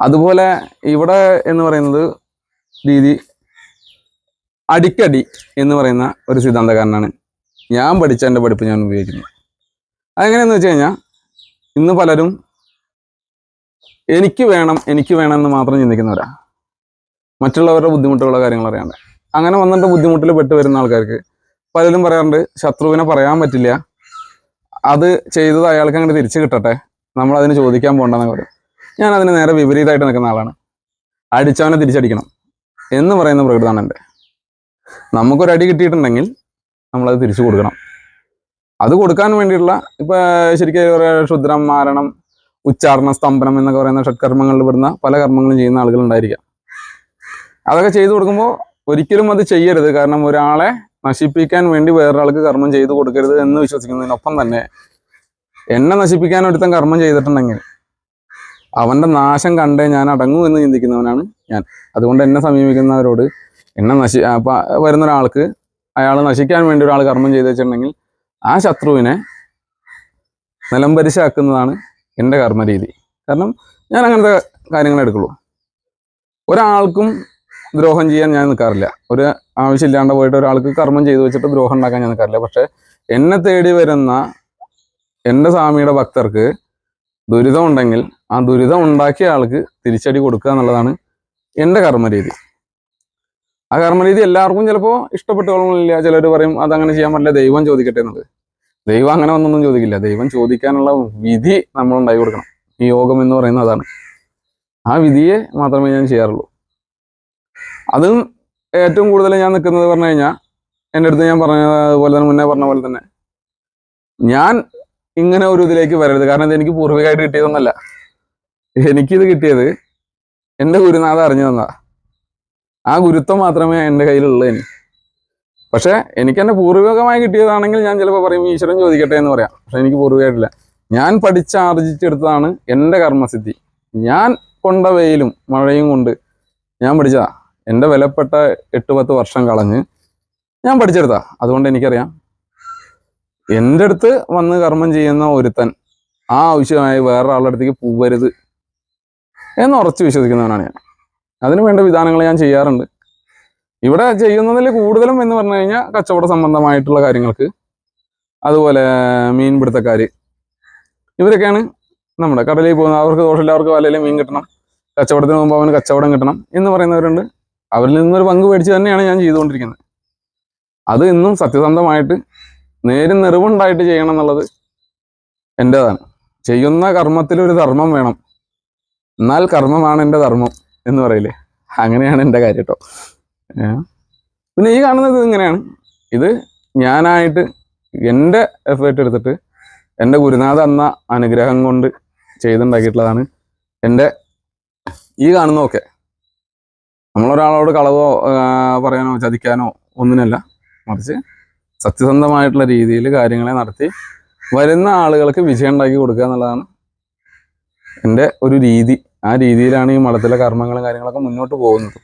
അതുപോലെ ഇവിടെ എന്ന് പറയുന്നത് രീതി അടിക്കടി എന്ന് പറയുന്ന ഒരു സിദ്ധാന്തകാരനാണ് ഞാൻ പഠിച്ച എന്റെ പഠിപ്പ് ഞാൻ ഉപയോഗിക്കുന്നത് അതെങ്ങനെയെന്ന് വെച്ച് കഴിഞ്ഞാൽ ഇന്ന് പലരും എനിക്ക് വേണം എനിക്ക് വേണം എന്ന് മാത്രം ചിന്തിക്കുന്നവരാ. മറ്റുള്ളവരുടെ ബുദ്ധിമുട്ടുള്ള കാര്യങ്ങൾ അറിയാണ്ട്. അങ്ങനെ വന്നിട്ട് ബുദ്ധിമുട്ടിൽ പെട്ട് വരുന്ന ആൾക്കാർക്ക് പലരും പറയാറുണ്ട് ശത്രുവിനെ പറയാൻ പറ്റില്ല. അത് ചെയ്തത് അയാൾക്ക് അങ്ങനെ തിരിച്ചു കിട്ടട്ടെ. നമ്മൾ അതിന് ചോദിക്കാൻ പോകണ്ടെന്നൊക്കെ പറയും. ഞാൻ അതിന് നേരെ വിപരീതമായിട്ട് നിൽക്കുന്ന ആളാണ്. അടിച്ചവനെ തിരിച്ചടിക്കണം എന്ന് പറയുന്ന പ്രകൃതമാണ് എന്റെ. നമുക്കൊരു അടി കിട്ടിയിട്ടുണ്ടെങ്കിൽ നമ്മളത് തിരിച്ചു കൊടുക്കണം. അത് കൊടുക്കാൻ വേണ്ടിയിട്ടുള്ള ഇപ്പൊ ശരിക്കും പറയുക ക്ഷുദ്രം മാരണം ഉച്ചാരണ സ്തംഭനം എന്നൊക്കെ പറയുന്ന ഷഡ്കർമ്മങ്ങളിൽ പെടുന്ന പല കർമ്മങ്ങളും ചെയ്യുന്ന ആളുകൾ ഉണ്ടായിരിക്കാം. അതൊക്കെ ചെയ്തു കൊടുക്കുമ്പോൾ ഒരിക്കലും അത് ചെയ്യരുത്. കാരണം ഒരാളെ നശിപ്പിക്കാൻ വേണ്ടി വേറൊരാൾക്ക് കർമ്മം ചെയ്തു കൊടുക്കരുത് എന്ന് വിശ്വസിക്കുന്നതിനൊപ്പം തന്നെ എന്നെ നശിപ്പിക്കാൻ ഒരുത്തൻ കർമ്മം ചെയ്തിട്ടുണ്ടെങ്കിൽ അവന്റെ നാശം കണ്ടേ ഞാൻ അടങ്ങൂ എന്ന് ചിന്തിക്കുന്നവനാണ് ഞാൻ. അതുകൊണ്ട് എന്നെ സമീപിക്കുന്നവരോട് എന്നെ നശി വരുന്ന ഒരാൾക്ക് അയാൾ നശിക്കാൻ വേണ്ടി ഒരാൾ കർമ്മം ചെയ്തു വെച്ചിട്ടുണ്ടെങ്കിൽ ആ ശത്രുവിനെ നിലംപരിശാക്കുന്നതാണ് എന്റെ കർമ്മരീതി. കാരണം ഞാൻ അങ്ങനത്തെ കാര്യങ്ങൾ എടുക്കുള്ളൂ. ഒരാൾക്കും ദ്രോഹം ചെയ്യാൻ ഞാൻ നിൽക്കാറില്ല ഒരു ആവശ്യമില്ലാണ്ട് പോയിട്ട് ഒരാൾക്ക് കർമ്മം ചെയ്തു വെച്ചിട്ട് ദ്രോഹം ഉണ്ടാക്കാൻ ഞാൻ നിൽക്കാറില്ല പക്ഷേ എന്നെ തേടി വരുന്ന എന്റെ സ്വാമിയുടെ ഭക്തർക്ക് ദുരിതം ഉണ്ടെങ്കിൽ ആ ദുരിതം ഉണ്ടാക്കിയ ആൾക്ക് തിരിച്ചടി കൊടുക്കുക എന്നുള്ളതാണ് എന്റെ കർമ്മരീതി. ആ കർമ്മരീതി എല്ലാവർക്കും ചിലപ്പോൾ ഇഷ്ടപ്പെട്ടുകൊള്ളുന്നില്ല ചിലർ പറയും അതങ്ങനെ ചെയ്യാൻ പറ്റില്ല ദൈവം ചോദിക്കട്ടെ എന്നുള്ളത്. ദൈവം അങ്ങനെ ഒന്നൊന്നും ചോദിക്കില്ല. ദൈവം ചോദിക്കാനുള്ള വിധി നമ്മൾ ഉണ്ടായി കൊടുക്കണം. ഈ യോഗം എന്ന് പറയുന്നത് അതാണ്. ആ വിധിയെ മാത്രമേ ഞാൻ ചെയ്യാറുള്ളൂ. അതും ഏറ്റവും കൂടുതൽ ഞാൻ നിൽക്കുന്നത് പറഞ്ഞു കഴിഞ്ഞാൽ എന്റെ അടുത്ത് ഞാൻ പറഞ്ഞ പോലെ തന്നെ മുന്നേ പറഞ്ഞ പോലെ തന്നെ. ഞാൻ ഇങ്ങനെ ഒരു ഇതിലേക്ക് വരരുത്. കാരണം ഇത് എനിക്ക് പൂർവികമായിട്ട് കിട്ടിയതൊന്നല്ല. എനിക്കിത് കിട്ടിയത് എന്റെ ഗുരുനാഥ അറിഞ്ഞു തന്നതാ. ആ ഗുരുത്വം മാത്രമേ എന്റെ കയ്യിലുള്ളൂ എനിക്ക് പക്ഷേ എനിക്ക് എന്റെ പൂർവികമായി കിട്ടിയതാണെങ്കിൽ ഞാൻ ചിലപ്പോൾ പറയും ഈശ്വരൻ ചോദിക്കട്ടെ എന്ന് പറയാം. പക്ഷെ എനിക്ക് പൂർവികമായിട്ടില്ല. ഞാൻ പഠിച്ച് ആർജിച്ചെടുത്തതാണ് എന്റെ കർമ്മസിദ്ധി. ഞാൻ കൊണ്ട വെയിലും മഴയും കൊണ്ട് ഞാൻ പഠിച്ചതാ. എന്റെ വിലപ്പെട്ട എട്ട് പത്ത് വർഷം കളഞ്ഞ് ഞാൻ പഠിച്ചെടുത്താ അതുകൊണ്ട് എനിക്കറിയാം എന്റെ അടുത്ത് വന്ന് കർമ്മം ചെയ്യുന്ന ഒരുത്തൻ ആ ആവശ്യമായി വേറൊരാളുടെ അടുത്തേക്ക് പോവരുത് എന്ന് ഉറച്ചു വിശ്വസിക്കുന്നവനാണ് ഞാൻ. അതിന് വേണ്ട വിധാനങ്ങൾ ഞാൻ ചെയ്യാറുണ്ട്. ഇവിടെ ചെയ്യുന്നതിൽ കൂടുതലും എന്ന് പറഞ്ഞു കഴിഞ്ഞാൽ കച്ചവട സംബന്ധമായിട്ടുള്ള കാര്യങ്ങൾക്ക് അതുപോലെ മീൻപിടുത്തക്കാർ ഇവരൊക്കെയാണ് നമ്മുടെ കടലിൽ പോകുന്നത് അവർക്ക് ദോഷമില്ല അവർക്ക് വലയിൽ മീൻ കിട്ടണം കച്ചവടത്തിന് പോകുമ്പോൾ അവന് കച്ചവടം കിട്ടണം എന്ന് പറയുന്നവരുണ്ട്. അവരിൽ നിന്നൊരു പങ്ക് മേടിച്ച് തന്നെയാണ് ഞാൻ ചെയ്തുകൊണ്ടിരിക്കുന്നത്. അത് ഇന്നും സത്യസന്ധമായിട്ട് നേരും നിറവുണ്ടായിട്ട് ചെയ്യണം എന്നുള്ളത് എന്റെതാണ് ചെയ്യുന്ന കർമ്മത്തിൽ ഒരു ധർമ്മം വേണം. എന്നാൽ കർമ്മമാണ് എന്റെ ധർമ്മം എന്ന് പറയില്ലേ? അങ്ങനെയാണ് എന്റെ കാര്യം കേട്ടോ പിന്നെ ഈ കാണുന്നത് ഇങ്ങനെയാണ്. ഇത് ഞാനായിട്ട് എന്റെ എഫേർട്ട് എടുത്തിട്ട് എന്റെ ഗുരുനാഥ എന്ന അനുഗ്രഹം കൊണ്ട് ചെയ്തുണ്ടാക്കിയിട്ടുള്ളതാണ് എന്റെ ഈ കാണുന്നതൊക്കെ. നമ്മളൊരാളോട് കളവോ പറയാനോ ചതിക്കാനോ ഒന്നിനല്ല. മറിച്ച് സത്യസന്ധമായിട്ടുള്ള രീതിയിൽ കാര്യങ്ങളെ നടത്തി വരുന്ന ആളുകൾക്ക് വിജയം ഉണ്ടാക്കി കൊടുക്കുക എന്നുള്ളതാണ് എന്റെ ഒരു രീതി. ആ രീതിയിലാണ് ഈ മഠത്തിലെ കർമ്മങ്ങളും കാര്യങ്ങളൊക്കെ മുന്നോട്ട് പോകുന്നത്.